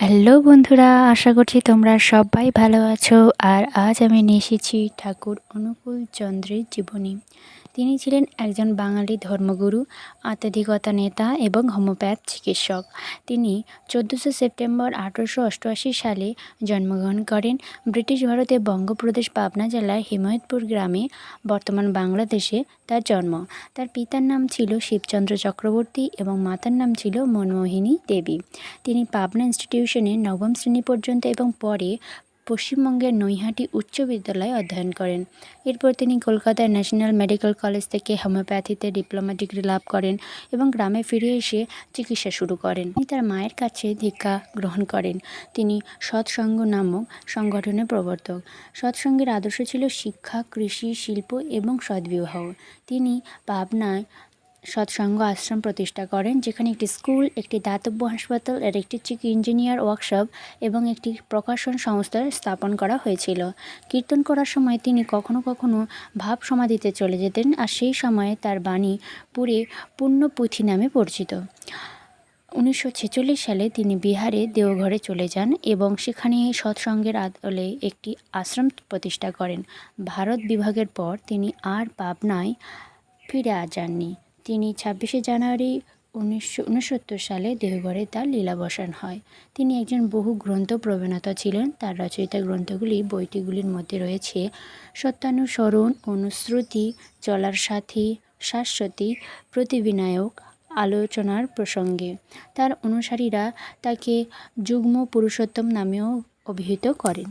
Hello বন্ধুরা, আশা করছি তোমরা সবাই ভালো আছো। আর আজ আমি নিয়ে এসেছি ঠাকুর অনুকূল চন্দ্রের জীবনী। তিনি ছিলেন একজন বাঙালি ধর্মগুরু, আধ্যাত্মিকতা নেতা এবং হোমিওপ্যাথ চিকিৎসক। তিনি চোদ্দোশো সেপ্টেম্বর আঠেরোশো অষ্টআশি সালে জন্মগ্রহণ করেন। ব্রিটিশ ভারতে বঙ্গপ্রদেশ পাবনা জেলার হিমায়তপুর গ্রামে বর্তমান বাংলাদেশে তার জন্ম। তার পিতার নাম ছিল শিবচন্দ্র চক্রবর্তী এবং মাতার নাম ছিল মনমোহিনী দেবী। তিনি পাবনা ইনস্টিটিউশনে নবম শ্রেণি পর্যন্ত এবং পরে পশ্চিমবঙ্গের নৈহাটি উচ্চ বিদ্যালয়ে অধ্যয়ন করেন। এরপর তিনি কলকাতার ন্যাশনাল মেডিকেল কলেজ থেকে হোমিওপ্যাথিতে ডিপ্লোমা ডিগ্রি লাভ করেন এবং গ্রামে ফিরে এসে চিকিৎসা শুরু করেন। তিনি তার মায়ের কাছে দীক্ষা গ্রহণ করেন। তিনি সৎসঙ্গ নামক সংগঠনের প্রবর্তক। সৎসঙ্গের আদর্শ ছিল শিক্ষা, কৃষি, শিল্প এবং সদ্বিবাহ। তিনি পাবনায় সৎসঙ্গ আশ্রম প্রতিষ্ঠা করেন, যেখানে একটি স্কুল, একটি দাতব্য হাসপাতাল, আর একটি চিকি ইঞ্জিনিয়ার ওয়ার্কশপ এবং একটি প্রকাশন সংস্থা স্থাপন করা হয়েছিল। কীর্তন করার সময় তিনি কখনো কখনো ভাব সমাধিতে চলে যেতেন, আর সেই সময়ে তার বাণী পুরে পুণ্যপুঁথি নামে পরিচিত। উনিশশো ছেচল্লিশ সালে তিনি বিহারে দেওঘরে চলে যান এবং সেখানে সৎসঙ্গের আদলে একটি আশ্রম প্রতিষ্ঠা করেন। ভারত বিভাগের পর তিনি আর পাবনায় ফিরে যাননি। তিনি ছাব্বিশে জানুয়ারি উনিশশো উনসত্তর সালে দেওঘরে তার লীলাবসান হয়। তিনি একজন বহু গ্রন্থ প্রবণতা ছিলেন। তার রচয়িত গ্রন্থগুলি, বইটিগুলির মধ্যে রয়েছে সত্যানুসরণ অনুশ্রুতি, চলার সাথী, শাশ্বতী, প্রতিবিনায়ক, আলোচনার প্রসঙ্গে। তার অনুসারীরা তাকে যুগ্ম পুরুষোত্তম নামেও অভিহিত করেন।